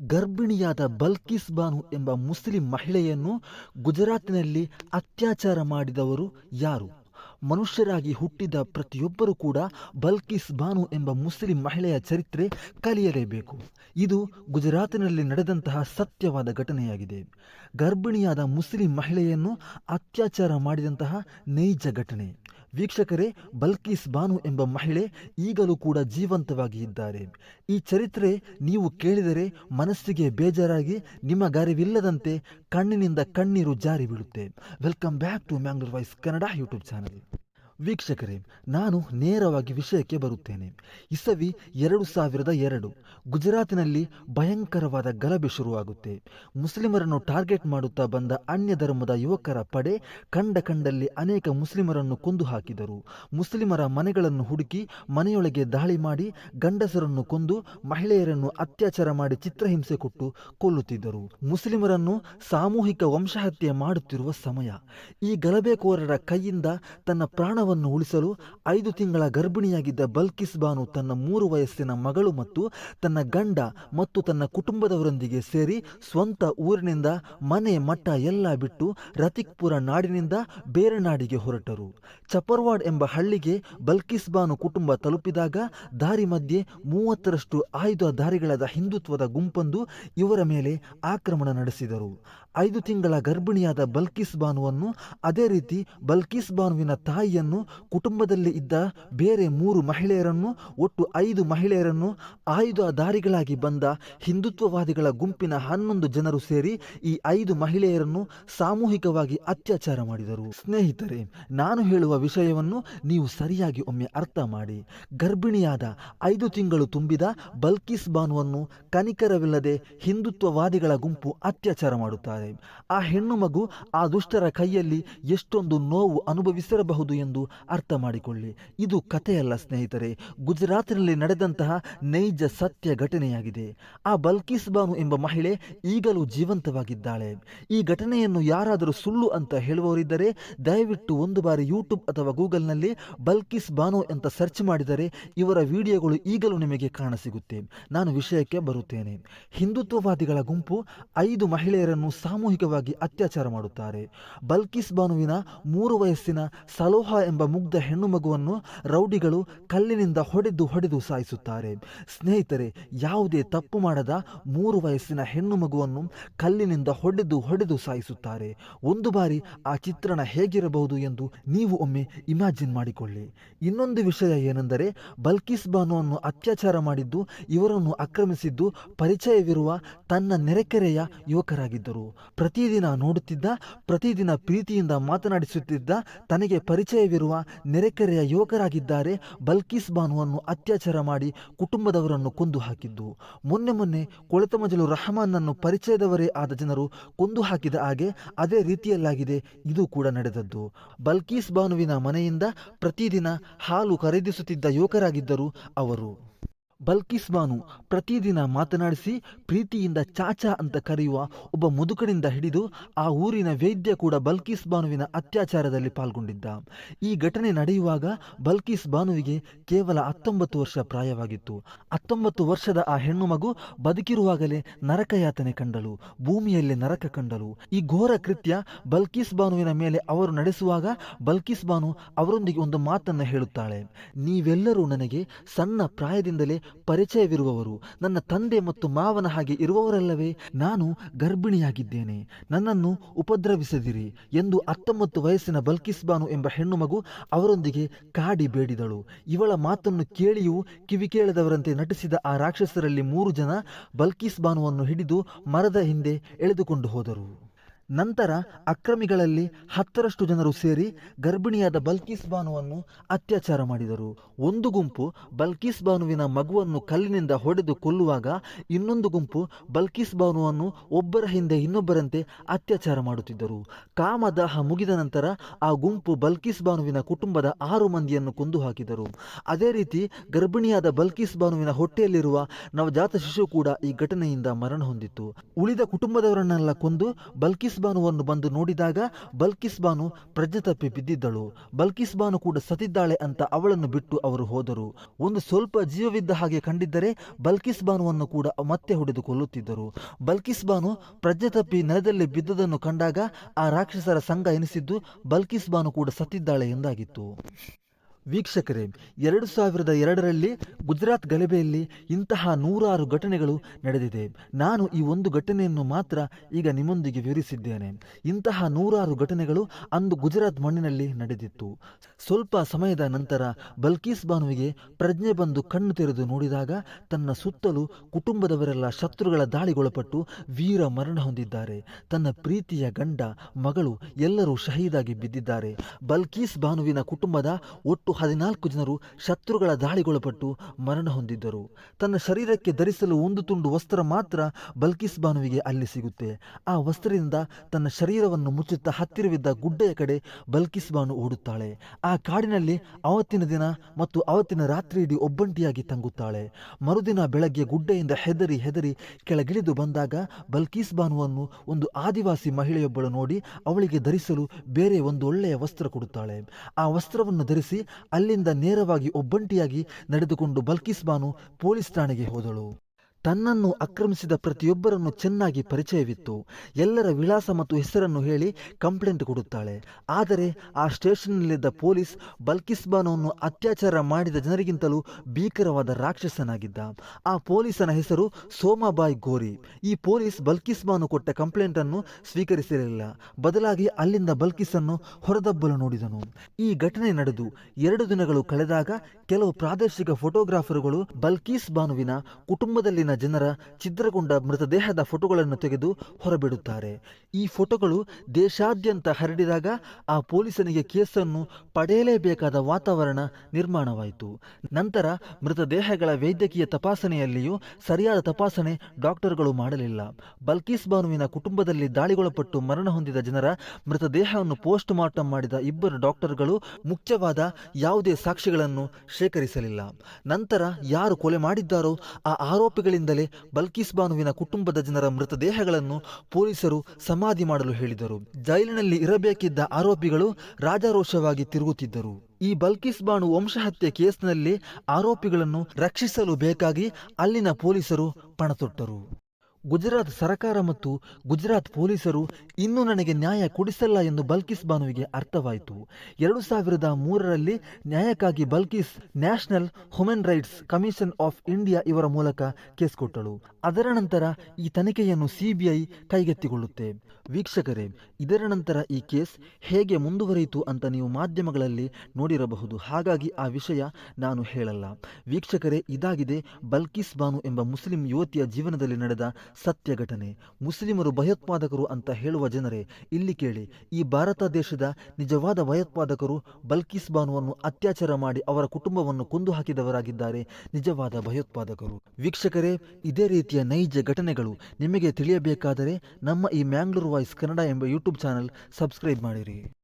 ಗರ್ಭಿಣಿಯಾದ ಬಲ್ಕಿಸ್ ಬಾನು ಎಂಬ ಮುಸ್ಲಿಂ ಮಹಿಳೆಯನ್ನು ಗುಜರಾತಿನಲ್ಲಿ ಅತ್ಯಾಚಾರ ಮಾಡಿದವರು ಯಾರು? ಮನುಷ್ಯರಾಗಿ ಹುಟ್ಟಿದ ಪ್ರತಿಯೊಬ್ಬರೂ ಕೂಡ ಬಲ್ಕಿಸ್ ಬಾನು ಎಂಬ ಮುಸ್ಲಿಂ ಮಹಿಳೆಯ ಚರಿತ್ರೆ ಕಲಿಯಲೇಬೇಕು. ಇದು ಗುಜರಾತಿನಲ್ಲಿ ನಡೆದಂತಹ ಸತ್ಯವಾದ ಘಟನೆಯಾಗಿದೆ. ಗರ್ಭಿಣಿಯಾದ ಮುಸ್ಲಿಂ ಮಹಿಳೆಯನ್ನು ಅತ್ಯಾಚಾರ ಮಾಡಿದಂತಹ ನೈಜ ಘಟನೆ. ವೀಕ್ಷಕರೇ, ಬಲ್ಕೀಸ್ ಬಾನು ಎಂಬ ಮಹಿಳೆ ಈಗಲೂ ಕೂಡ ಜೀವಂತವಾಗಿ ಇದ್ದಾರೆ. ಈ ಚರಿತ್ರೆ ನೀವು ಕೇಳಿದರೆ ಮನಸ್ಸಿಗೆ ಬೇಜಾರಾಗಿ ನಿಮಗರಿವಿಲ್ಲದಂತೆ ಕಣ್ಣಿನಿಂದ ಕಣ್ಣೀರು ಜಾರಿ ಬೀಳುತ್ತೆ welcome back to Mangalore voice Kannada YouTube channel ವೀಕ್ಷಕರೇ, ನಾನು ನೇರವಾಗಿ ವಿಷಯಕ್ಕೆ ಬರುತ್ತೇನೆ. ಇಸವಿ ಎರಡು ಸಾವಿರದ ಎರಡು. ಗುಜರಾತಿನಲ್ಲಿ ಭಯಂಕರವಾದ ಗಲಭೆ ಶುರುವಾಗುತ್ತೆ. ಮುಸ್ಲಿಮರನ್ನು ಟಾರ್ಗೆಟ್ ಮಾಡುತ್ತಾ ಬಂದ ಅನ್ಯ ಧರ್ಮದ ಯುವಕರ ಪಡೆ ಕಂಡ ಕಂಡಲ್ಲಿ ಅನೇಕ ಮುಸ್ಲಿಮರನ್ನು ಕೊಂದು ಹಾಕಿದರು. ಮುಸ್ಲಿಮರ ಮನೆಗಳನ್ನು ಹುಡುಕಿ ಮನೆಯೊಳಗೆ ದಾಳಿ ಮಾಡಿ ಗಂಡಸರನ್ನು ಕೊಂದು ಮಹಿಳೆಯರನ್ನು ಅತ್ಯಾಚಾರ ಮಾಡಿ ಚಿತ್ರಹಿಂಸೆ ಕೊಟ್ಟು ಕೊಲ್ಲುತ್ತಿದ್ದರು. ಮುಸ್ಲಿಮರನ್ನು ಸಾಮೂಹಿಕ ವಂಶಹತ್ಯೆ ಮಾಡುತ್ತಿರುವ ಸಮಯ. ಈ ಗಲಭೆಕೋರರ ಕೈಯಿಂದ ತನ್ನ ಪ್ರಾಣವನ್ನು ಉಳಿಸಲು ಐದು ತಿಂಗಳ ಗರ್ಭಿಣಿಯಾಗಿದ್ದ ಬಲ್ಕಿಸ್ ಬಾನು ತನ್ನ ಮೂರು ವಯಸ್ಸಿನ ಮಗಳು ಮತ್ತು ತನ್ನ ಗಂಡ ಮತ್ತು ತನ್ನ ಕುಟುಂಬದವರೊಂದಿಗೆ ಸೇರಿ ಸ್ವಂತ ಊರಿನಿಂದ ಮನೆ ಮಠ ಎಲ್ಲ ಬಿಟ್ಟು ರತಿಕ್ಪುರ ನಾಡಿನಿಂದ ಬೇರೆ ನಾಡಿಗೆ ಹೊರಟರು. ಚಪರ್ವಾಡ್ ಎಂಬ ಹಳ್ಳಿಗೆ ಬಲ್ಕಿಸ್ ಬಾನು ಕುಟುಂಬ ತಲುಪಿದಾಗ ದಾರಿ ಮಧ್ಯೆ ಮೂವತ್ತರಷ್ಟು ಆಯುಧಧಾರಿಗಳಾದ ಹಿಂದುತ್ವದ ಗುಂಪೊಂದು ಇವರ ಮೇಲೆ ಆಕ್ರಮಣ ನಡೆಸಿದರು. ಐದು ತಿಂಗಳ ಗರ್ಭಿಣಿಯಾದ ಬಲ್ಕಿಸ್ ಬಾನುವನ್ನು ಅದೇ ರೀತಿ ಬಲ್ಕಿಸ್ ಬಾನುವಿನ ತಾಯಿಯನ್ನು ಕುಟುಂಬದಲ್ಲಿ ಇದ್ದ ಬೇರೆ ಮೂರು ಮಹಿಳೆಯರನ್ನು, ಒಟ್ಟು ಐದು ಮಹಿಳೆಯರನ್ನು ಆಯುಧಧಾರಿಗಳಾಗಿ ಬಂದ ಹಿಂದುತ್ವವಾದಿಗಳ ಗುಂಪಿನ ಹನ್ನೊಂದು ಜನರು ಸೇರಿ ಈ ಐದು ಮಹಿಳೆಯರನ್ನು ಸಾಮೂಹಿಕವಾಗಿ ಅತ್ಯಾಚಾರ ಮಾಡಿದರು. ಸ್ನೇಹಿತರೆ, ನಾನು ಹೇಳುವ ವಿಷಯವನ್ನು ನೀವು ಸರಿಯಾಗಿ ಒಮ್ಮೆ ಅರ್ಥ ಮಾಡಿ. ಗರ್ಭಿಣಿಯಾದ ಐದು ತಿಂಗಳು ತುಂಬಿದ ಬಲ್ಕಿಸ್ ಬಾನುವನ್ನು ಕನಿಕರವಿಲ್ಲದೆ ಹಿಂದುತ್ವವಾದಿಗಳ ಗುಂಪು ಅತ್ಯಾಚಾರ ಮಾಡುತ್ತಾರೆ. ಆ ಹೆಣ್ಣು ಮಗು ಆ ದುಷ್ಟರ ಕೈಯಲ್ಲಿ ಎಷ್ಟೊಂದು ನೋವು ಅನುಭವಿಸಿರಬಹುದು ಎಂದು ಅರ್ಥ ಮಾಡಿಕೊಳ್ಳಿ ಇದು ಕಥೆಯಲ್ಲ ಸ್ನೇಹಿತರೆ, ಗುಜರಾತ್ನಲ್ಲಿ ನಡೆದಂತಹ ನೈಜ ಸತ್ಯ ಘಟನೆಯಾಗಿದೆ. ಆ ಬಲ್ಕಿಸ್ ಬಾನು ಎಂಬ ಮಹಿಳೆ ಈಗಲೂ ಜೀವಂತವಾಗಿದ್ದಾಳೆ. ಈ ಘಟನೆಯನ್ನು ಯಾರಾದರೂ ಸುಳ್ಳು ಅಂತ ಹೇಳುವವರಿದ್ದರೆ, ದಯವಿಟ್ಟು ಒಂದು ಬಾರಿ ಯೂಟ್ಯೂಬ್ ಅಥವಾ ಗೂಗಲ್ನಲ್ಲಿ ಬಲ್ಕಿಸ್ ಬಾನು ಅಂತ ಸರ್ಚ್ ಮಾಡಿದರೆ ಇವರ ವಿಡಿಯೋಗಳು ಈಗಲೂ ನಿಮಗೆ ಕಾಣಸಿಗುತ್ತೆ. ನಾನು ವಿಷಯಕ್ಕೆ ಬರುತ್ತೇನೆ. ಹಿಂದುತ್ವವಾದಿಗಳ ಗುಂಪು ಐದು ಮಹಿಳೆಯರನ್ನು ಸಾಮೂಹಿಕವಾಗಿ ಅತ್ಯಾಚಾರ ಮಾಡುತ್ತಾರೆ. ಬಲ್ಕಿಸ್ ಬಾನುವಿನ ಮೂರು ವಯಸ್ಸಿನ ಸಲೋಹ ಎಂಬ ಮುಗ್ಧ ಹೆಣ್ಣು ಮಗುವನ್ನು ರೌಡಿಗಳು ಕಲ್ಲಿನಿಂದ ಹೊಡೆದು ಹೊಡೆದು ಸಾಯಿಸುತ್ತಾರೆ. ಸ್ನೇಹಿತರೆ, ಯಾವುದೇ ತಪ್ಪು ಮಾಡದ ಮೂರು ವಯಸ್ಸಿನ ಹೆಣ್ಣು ಮಗುವನ್ನು ಕಲ್ಲಿನಿಂದ ಹೊಡೆದು ಹೊಡೆದು ಸಾಯಿಸುತ್ತಾರೆ. ಒಂದು ಬಾರಿ ಆ ಚಿತ್ರಣ ಹೇಗಿರಬಹುದು ಎಂದು ನೀವು ಒಮ್ಮೆ ಇಮ್ಯಾಜಿನ್ ಮಾಡಿಕೊಳ್ಳಿ. ಇನ್ನೊಂದು ವಿಷಯ ಏನೆಂದರೆ, ಬಲ್ಕಿಸ್ ಬಾನುವನ್ನು ಅತ್ಯಾಚಾರ ಮಾಡಿದ್ದು, ಇವರನ್ನು ಆಕ್ರಮಿಸಿದ್ದು ಪರಿಚಯವಿರುವ ತನ್ನ ನೆರೆಕೆರೆಯ ಯುವಕರಾಗಿದ್ದರು. ಪ್ರತಿದಿನ ನೋಡುತ್ತಿದ್ದ, ಪ್ರತಿದಿನ ಪ್ರೀತಿಯಿಂದ ಮಾತನಾಡಿಸುತ್ತಿದ್ದ, ತನಗೆ ಪರಿಚಯವಿರುವ ನೆರೆಕೆರೆಯ ಯುವಕರಾಗಿದ್ದಾರೆ. ಬಲ್ಕೀಸ್ ಬಾನುವನ್ನು ಅತ್ಯಾಚಾರ ಮಾಡಿ ಕುಟುಂಬದವರನ್ನು ಕೊಂದು ಹಾಕಿದ್ದು. ಮೊನ್ನೆ ಮೊನ್ನೆ ಕೊಳೆತಮಜಲು ರಹಮಾನ್ನನ್ನು ಪರಿಚಯದವರೇ ಆದ ಜನರು ಕೊಂದು ಹಾಕಿದ ಹಾಗೆ ಅದೇ ರೀತಿಯಲ್ಲಾಗಿದೆ. ಇದು ಕೂಡ ನಡೆದದ್ದು. ಬಲ್ಕೀಸ್ ಬಾನುವಿನ ಮನೆಯಿಂದ ಪ್ರತಿದಿನ ಹಾಲು ಖರೀದಿಸುತ್ತಿದ್ದ ಯುವಕರಾಗಿದ್ದರು ಅವರು. ಬಲ್ಕಿಸ್ ಬಾನು ಪ್ರತಿದಿನ ಮಾತನಾಡಿಸಿ, ಪ್ರೀತಿಯಿಂದ ಚಾಚಾ ಅಂತ ಕರೆಯುವ ಒಬ್ಬ ಮುದುಕನಿಂದ ಹಿಡಿದು ಆ ಊರಿನ ವೈದ್ಯ ಕೂಡ ಬಲ್ಕಿಸ್ ಬಾನುವಿನ ಅತ್ಯಾಚಾರದಲ್ಲಿ ಪಾಲ್ಗೊಂಡಿದ್ದ. ಈ ಘಟನೆ ನಡೆಯುವಾಗ ಬಲ್ಕಿಸ್ ಬಾನುವಿಗೆ ಕೇವಲ ಹತ್ತೊಂಬತ್ತು ವರ್ಷ ಪ್ರಾಯವಾಗಿತ್ತು. ಹತ್ತೊಂಬತ್ತು ವರ್ಷದ ಆ ಹೆಣ್ಣು ಮಗು ಬದುಕಿರುವಾಗಲೇ ನರಕಯಾತನೆ ಕಂಡಳು, ಭೂಮಿಯಲ್ಲಿ ನರಕ ಕಂಡಳು. ಈ ಘೋರ ಕೃತ್ಯ ಬಲ್ಕಿಸ್ ಬಾನುವಿನ ಮೇಲೆ ಅವರು ನಡೆಸುವಾಗ ಬಲ್ಕಿಸ್ ಬಾನು ಅವರೊಂದಿಗೆ ಒಂದು ಮಾತನ್ನು ಹೇಳುತ್ತಾಳೆ, ನೀವೆಲ್ಲರೂ ನನಗೆ ಸಣ್ಣ ಪ್ರಾಯದಿಂದಲೇ ಪರಿಚಯವಿರುವವರು, ನನ್ನ ತಂದೆ ಮತ್ತು ಮಾವನ ಹಾಗೆ ಇರುವವರಲ್ಲವೇ? ನಾನು ಗರ್ಭಿಣಿಯಾಗಿದ್ದೇನೆ. ನನ್ನನ್ನು ಉಪದ್ರವಿಸದಿರಿ ಎಂದು ಹತ್ತೊಂಬತ್ತು ವಯಸ್ಸಿನ ಬಲ್ಕಿಸ್ಬಾನು ಎಂಬ ಹೆಣ್ಣು ಮಗು ಅವರೊಂದಿಗೆ ಕಾಡಿ ಬೇಡಿದಳು. ಇವಳ ಮಾತನ್ನು ಕೇಳಿಯೂ ಕಿವಿ ಕೇಳದವರಂತೆ ನಟಿಸಿದ ಆ ರಾಕ್ಷಸರಲ್ಲಿ ಮೂರು ಜನ ಬಲ್ಕಿಸ್ ಬಾನುವನ್ನು ಹಿಡಿದು ಮರದ ಹಿಂದೆ ಎಳೆದುಕೊಂಡು ಹೋದರು. ನಂತರ ಅಕ್ರಮಿಗಳಲ್ಲಿ ಹತ್ತರಷ್ಟು ಜನರು ಸೇರಿ ಗರ್ಭಿಣಿಯಾದ ಬಲ್ಕೀಸ್ ಬಾನುವನ್ನು ಅತ್ಯಾಚಾರ ಮಾಡಿದರು. ಒಂದು ಗುಂಪು ಬಲ್ಕೀಸ್ ಬಾನುವಿನ ಮಗುವನ್ನು ಕಲ್ಲಿನಿಂದ ಹೊಡೆದು ಕೊಲ್ಲುವಾಗ ಇನ್ನೊಂದು ಗುಂಪು ಬಲ್ಕೀಸ್ ಬಾನುವನ್ನು ಒಬ್ಬರ ಹಿಂದೆ ಇನ್ನೊಬ್ಬರಂತೆ ಅತ್ಯಾಚಾರ ಮಾಡುತ್ತಿದ್ದರು. ಕಾಮದಾಹ ಮುಗಿದ ನಂತರ ಆ ಗುಂಪು ಬಲ್ಕೀಸ್ ಬಾನುವಿನ ಕುಟುಂಬದ ಆರು ಮಂದಿಯನ್ನು ಕೊಂದು ಹಾಕಿದರು. ಅದೇ ರೀತಿ ಗರ್ಭಿಣಿಯಾದ ಬಲ್ಕೀಸ್ ಬಾನುವಿನ ಹೊಟ್ಟೆಯಲ್ಲಿರುವ ನವಜಾತ ಶಿಶು ಕೂಡ ಈ ಘಟನೆಯಿಂದ ಮರಣ ಹೊಂದಿತ್ತು. ಉಳಿದ ಕುಟುಂಬದವರನ್ನೆಲ್ಲ ಕೊಂದು ಬಲ್ಕಿಸ್ ಬಲ್ಕಿಸ್ ಬಾನುವನ್ನು ಬಂದು ನೋಡಿದಾಗ ಬಲ್ಕಿಸ್ಬಾನು ಪ್ರಜ್ಞೆ ತಪ್ಪಿ ಬಿದ್ದಿದ್ದಳು. ಬಲ್ಕಿಸ್ಬಾನು ಕೂಡ ಸತ್ತಿದ್ದಾಳೆ ಅಂತ ಅವಳನ್ನು ಬಿಟ್ಟು ಅವರು ಹೋದರು. ಒಂದು ಸ್ವಲ್ಪ ಜೀವವಿದ್ದ ಹಾಗೆ ಕಂಡಿದ್ದರೆ ಬಲ್ಕಿಸ್ ಬಾನುವನ್ನು ಕೂಡ ಮತ್ತೆ ಹೊಡೆದುಕೊಳ್ಳುತ್ತಿದ್ದರು ಬಲ್ಕಿಸ್ ಬಾನು ಪ್ರಜ್ಞೆ ತಪ್ಪಿ ನೆಲದಲ್ಲಿ ಬಿದ್ದುದನ್ನು ಕಂಡಾಗ ಆ ರಾಕ್ಷಸರ ಸಂಘ ಎನಿಸಿದ್ದು ಬಲ್ಕಿಸ್ ಬಾನು ಕೂಡ ಸತ್ತಿದ್ದಾಳೆ ಎಂದಾಗಿತ್ತು. ವೀಕ್ಷಕರೇ, ಎರಡು ಸಾವಿರದ ಎರಡರಲ್ಲಿ ಗುಜರಾತ್ ಗಲಭೆಯಲ್ಲಿ ಇಂತಹ ನೂರಾರು ಘಟನೆಗಳು ನಡೆದಿದೆ. ನಾನು ಈ ಒಂದು ಘಟನೆಯನ್ನು ಮಾತ್ರ ಈಗ ನಿಮ್ಮೊಂದಿಗೆ ವಿವರಿಸಿದ್ದೇನೆ. ಇಂತಹ ನೂರಾರು ಘಟನೆಗಳು ಅಂದು ಗುಜರಾತ್ ಮಣ್ಣಿನಲ್ಲಿ ನಡೆದಿತ್ತು. ಸ್ವಲ್ಪ ಸಮಯದ ನಂತರ ಬಲ್ಕೀಸ್ ಬಾನುವಿಗೆ ಪ್ರಜ್ಞೆ ಬಂದು ಕಣ್ಣು ತೆರೆದು ನೋಡಿದಾಗ ತನ್ನ ಸುತ್ತಲೂ ಕುಟುಂಬದವರೆಲ್ಲ ಶತ್ರುಗಳ ದಾಳಿಗೊಳಪಟ್ಟು ವೀರ ಮರಣ ಹೊಂದಿದ್ದಾರೆ. ತನ್ನ ಪ್ರೀತಿಯ ಗಂಡ, ಮಗಳು ಎಲ್ಲರೂ ಶಹೀದಾಗಿ ಬಿದ್ದಿದ್ದಾರೆ. ಬಲ್ಕೀಸ್ ಬಾನುವಿನ ಕುಟುಂಬದ ಒಟ್ಟು ಹದಿನಾಲ್ಕು ಜನರು ಶತ್ರುಗಳ ದಾಳಿಗೊಳಪಟ್ಟು ಮರಣ ಹೊಂದಿದ್ದರು. ತನ್ನ ಶರೀರಕ್ಕೆ ಧರಿಸಲು ಒಂದು ತುಂಡು ವಸ್ತ್ರ ಮಾತ್ರ ಬಲ್ಕಿಸ್ ಬಾನುವಿಗೆ ಅಲ್ಲಿ ಸಿಗುತ್ತೆ. ಆ ವಸ್ತ್ರದಿಂದ ತನ್ನ ಶರೀರವನ್ನು ಮುಚ್ಚುತ್ತಾ ಹತ್ತಿರವಿದ್ದ ಗುಡ್ಡೆಯ ಕಡೆ ಬಲ್ಕಿಸ್ ಬಾನು ಓಡುತ್ತಾಳೆ. ಆ ಕಾಡಿನಲ್ಲಿ ಅವತ್ತಿನ ದಿನ ಮತ್ತು ಅವತ್ತಿನ ರಾತ್ರಿ ಇಡೀ ಒಬ್ಬಂಟಿಯಾಗಿ ತಂಗುತ್ತಾಳೆ. ಮರುದಿನ ಬೆಳಗ್ಗೆ ಗುಡ್ಡೆಯಿಂದ ಹೆದರಿ ಹೆದರಿ ಕೆಳಗಿಳಿದು ಬಂದಾಗ ಬಲ್ಕೀಸ್ ಬಾನುವನ್ನು ಒಂದು ಆದಿವಾಸಿ ಮಹಿಳೆಯೊಬ್ಬಳು ನೋಡಿ ಅವಳಿಗೆ ಧರಿಸಲು ಬೇರೆ ಒಂದು ಒಳ್ಳೆಯ ವಸ್ತ್ರ ಕೊಡುತ್ತಾಳೆ. ಆ ವಸ್ತ್ರವನ್ನು ಧರಿಸಿ ಅಲ್ಲಿಂದ ನೇರವಾಗಿ ಒಬ್ಬಂಟಿಯಾಗಿ ನಡೆದುಕೊಂಡು ಬಲ್ಕಿಸ್ಬಾನು ಪೊಲೀಸ್ ಠಾಣೆಗೆ ಹೋದಳು. ತನ್ನನ್ನು ಆಕ್ರಮಿಸಿದ ಪ್ರತಿಯೊಬ್ಬರನ್ನು ಚೆನ್ನಾಗಿ ಪರಿಚಯವಿತ್ತು. ಎಲ್ಲರ ವಿಳಾಸ ಮತ್ತು ಹೆಸರನ್ನು ಹೇಳಿ ಕಂಪ್ಲೇಂಟ್ ಕೊಡುತ್ತಾಳೆ. ಆದರೆ ಆ ಸ್ಟೇಷನ್ನಲ್ಲಿದ್ದ ಪೊಲೀಸ್ ಬಲ್ಕಿಸ್ಬಾನವನ್ನು ಅತ್ಯಾಚಾರ ಮಾಡಿದ ಜನರಿಗಿಂತಲೂ ಭೀಕರವಾದ ರಾಕ್ಷಸನಾಗಿದ್ದ. ಆ ಪೊಲೀಸನ ಹೆಸರು ಸೋಮಾಬಾಯ್ ಗೋರಿ. ಈ ಪೊಲೀಸ್ ಬಲ್ಕಿಸ್ಬಾನು ಕೊಟ್ಟ ಕಂಪ್ಲೇಂಟ್ ಅನ್ನು ಸ್ವೀಕರಿಸಿರಲಿಲ್ಲ. ಬದಲಾಗಿ ಅಲ್ಲಿಂದ ಬಲ್ಕಿಸನ್ನು ಹೊರದಬ್ಬಲು ನೋಡಿದನು. ಈ ಘಟನೆ ನಡೆದು ಎರಡು ದಿನಗಳು ಕಳೆದಾಗ ಕೆಲವು ಪ್ರಾದೇಶಿಕ ಫೋಟೋಗ್ರಾಫರ್ಗಳು ಬಲ್ಕೀಸ್ ಬಾನುವಿನ ಕುಟುಂಬದಲ್ಲಿನ ಜನರ ಛಿದ್ರಗೊಂಡ ಮೃತದೇಹದ ಫೋಟೋಗಳನ್ನು ತೆಗೆದು ಹೊರಬಿಡುತ್ತಾರೆ. ಈ ಫೋಟೋಗಳು ದೇಶಾದ್ಯಂತ ಹರಡಿದಾಗ ಆ ಪೊಲೀಸನಿಗೆ ಕೇಸನ್ನು ಪಡೆಯಲೇಬೇಕಾದ ವಾತಾವರಣ ನಿರ್ಮಾಣವಾಯಿತು. ನಂತರ ಮೃತದೇಹಗಳ ವೈದ್ಯಕೀಯ ತಪಾಸಣೆಯಲ್ಲಿಯೂ ಸರಿಯಾದ ತಪಾಸಣೆ ಡಾಕ್ಟರ್ಗಳು ಮಾಡಲಿಲ್ಲ. ಬಲ್ಕೀಸ್ ಬಾನುವಿನ ಕುಟುಂಬದಲ್ಲಿ ದಾಳಿಗೊಳಪಟ್ಟು ಮರಣ ಹೊಂದಿದ ಜನರ ಮೃತದೇಹವನ್ನು ಪೋಸ್ಟ್ ಮಾರ್ಟಂ ಮಾಡಿದ ಇಬ್ಬರು ಡಾಕ್ಟರ್ಗಳು ಮುಖ್ಯವಾದ ಯಾವುದೇ ಸಾಕ್ಷಿಗಳನ್ನು ಶೇಖರಿಸಲಿಲ್ಲ. ನಂತರ ಯಾರು ಕೊಲೆ ಮಾಡಿದ್ದಾರೋ ಆ ಆರೋಪಿಗಳಿಂದಲೇ ಬಲ್ಕೀಸ್ ಬಾನುವಿನ ಕುಟುಂಬದ ಜನರ ಮೃತದೇಹಗಳನ್ನು ಪೊಲೀಸರು ಸಮಾಧಿ ಮಾಡಲು ಹೇಳಿದರು. ಜೈಲಿನಲ್ಲಿ ಇರಬೇಕಿದ್ದ ಆರೋಪಿಗಳು ರಾಜಾರೋಷವಾಗಿ ತಿರುಗುತ್ತಿದ್ದರು. ಈ ಬಲ್ಕಿಸ್ ಬಾನು ವಂಶಹತ್ಯೆ ಕೇಸ್ನಲ್ಲಿ ಆರೋಪಿಗಳನ್ನು ರಕ್ಷಿಸಲು ಬೇಕಾಗಿ ಅಲ್ಲಿನ ಪೊಲೀಸರು ಪಣತೊಟ್ಟರು. ಗುಜರಾತ್ ಸರಕಾರ ಮತ್ತು ಗುಜರಾತ್ ಪೊಲೀಸರು ಇನ್ನೂ ನನಗೆ ನ್ಯಾಯ ಕೊಡಿಸಲ್ಲ ಎಂದು ಬಲ್ಕಿಸ್ ಬಾನುವಿಗೆ ಅರ್ಥವಾಯಿತು. ಎರಡು ಸಾವಿರದ ಮೂರರಲ್ಲಿ ನ್ಯಾಯಕ್ಕಾಗಿ Bilkis national human rights commission of India ಇವರ ಮೂಲಕ ಕೇಸ್ ಕೊಟ್ಟಳು. ಅದರ ನಂತರ ಈ ತನಿಖೆಯನ್ನು ಸಿಬಿಐ ಕೈಗೆತ್ತಿಕೊಳ್ಳುತ್ತೆ. ವೀಕ್ಷಕರೇ, ಇದರ ನಂತರ ಈ ಕೇಸ್ ಹೇಗೆ ಮುಂದುವರಿಯಿತು ಅಂತ ನೀವು ಮಾಧ್ಯಮಗಳಲ್ಲಿ ನೋಡಿರಬಹುದು. ಹಾಗಾಗಿ ಆ ವಿಷಯ ನಾನು ಹೇಳಲ್ಲ. ವೀಕ್ಷಕರೇ, ಇದಾಗಿದೆ ಬಲ್ಕಿಸ್ ಬಾನು ಎಂಬ ಮುಸ್ಲಿಂ ಯುವತಿಯ ಜೀವನದಲ್ಲಿ ನಡೆದ ಸತ್ಯ ಘಟನೆ ಮುಸ್ಲಿಮರು ಭಯೋತ್ಪಾದಕರು ಅಂತ ಹೇಳುವ ಜನರೇ, ಇಲ್ಲಿ ಕೇಳಿ. ಈ ಭಾರತ ದೇಶದ ನಿಜವಾದ ಭಯೋತ್ಪಾದಕರು ಬಲ್ಕಿಸ್ ಬಾನುವನ್ನು ಅತ್ಯಾಚಾರ ಮಾಡಿ ಅವರ ಕುಟುಂಬವನ್ನು ಕೊಂದು ಹಾಕಿದವರಾಗಿದ್ದಾರೆ. ನಿಜವಾದ ಭಯೋತ್ಪಾದಕರು. ವೀಕ್ಷಕರೇ, ಇದೇ ರೀತಿಯ ನೈಜ ಘಟನೆಗಳು ನಿಮಗೆ ತಿಳಿಯಬೇಕಾದರೆ ನಮ್ಮ ಈ ಮ್ಯಾಂಗ್ಳೂರ್ ವಾಯ್ಸ್ ಕನ್ನಡ ಎಂಬ ಯೂಟ್ಯೂಬ್ ಚಾನಲ್ ಸಬ್ಸ್ಕ್ರೈಬ್ ಮಾಡಿರಿ.